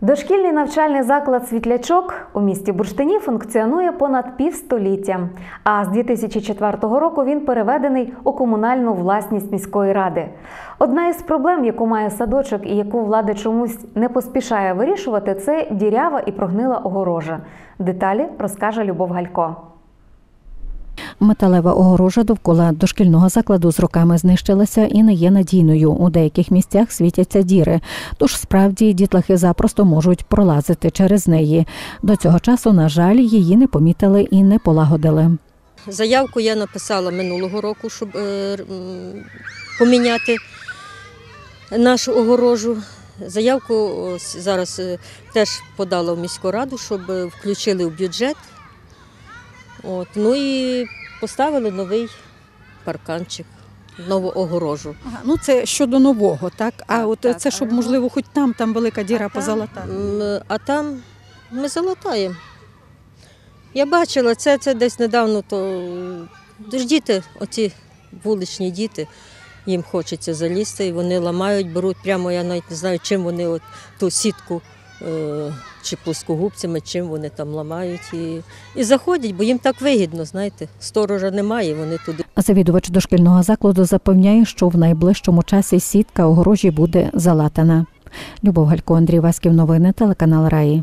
Дошкільний навчальний заклад Світлячок у місті Бурштині функціонує понад півстоліття. А з 2004 року він переведений у комунальну власність міської ради. Одна із проблем, яку має садочок і яку влада чомусь не поспішає вирішувати, це дірява і прогнила огорожа. Деталі розкаже Любов Галько. Металева огорожа довкола дошкільного закладу з роками знищилася і не є надійною. У деяких місцях світяться діри. Тож справді дітлахи запросто можуть пролазити через неї. До цього часу, на жаль, її не помітили і не полагодили. Заявку я написала минулого року, щоб е, поміняти нашу огорожу. Заявку зараз е, теж подала в міську раду, щоб е, включили в бюджет. От, ну і поставили новий парканчик, нову огорожу. Ага, ну це щодо нового, так? А Так, от так, це щоб можливо, хоч там там велика діра А там, А там ми залатаємо. Я бачила, це, це десь недавно, то ж діти, оці вуличні діти, їм хочеться залізти, і вони ламають, беруть прямо, я навіть не знаю, чим вони от ту сітку е, чи плоскогубцями, чим вони там ламають. І, і заходять, бо їм так вигідно, знаєте, сторожа немає, вони туди. Завідувач дошкільного закладу запевняє, що в найближчому часі сітка огорожі буде залатана. Любов Галько, Андрій Васьків, новини, телеканал Раї.